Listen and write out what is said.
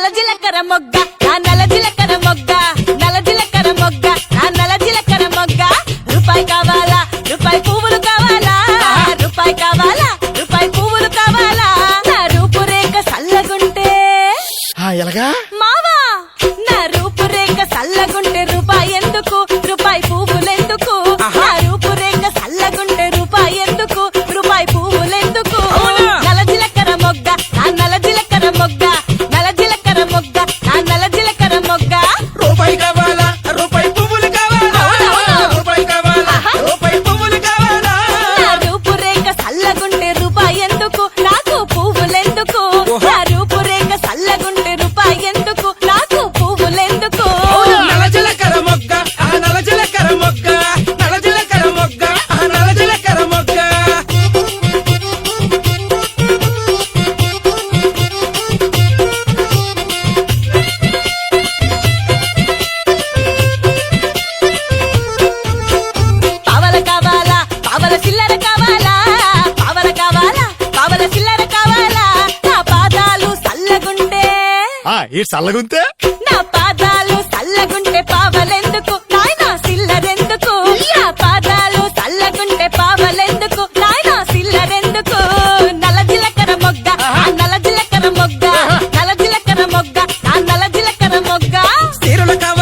నలజిలకర మొగ్గ ఆ నలజిలకర మొగ్గ నలజిలకర మొగ్గ ఆ నలజిలకర మొగ్గ. రూపాయి కావాలా? రూపాయి పువ్వులు కావాలా? రూపాయి కావాలా? రూపాయి పువ్వులు కావాలా? రూపురేఖ చల్లగుంటే ఎలాగా? tocó ఈ చల్లగుంతే నా పాదాలు చల్లగుంటే పావలెందుకు? నాయనా సిల్లరెందుకు? నా పాదాలు చల్లగుంటే పావలెందుకు? నాయనా సిల్లరెందుకు? నల జిలకర మొగ్గ ఆ నల్ల జిలకర మొగ్గ నల జిలకర మొగ్గ ఆ నల జిలకర మొగ్గ. చీరలు కావాలి.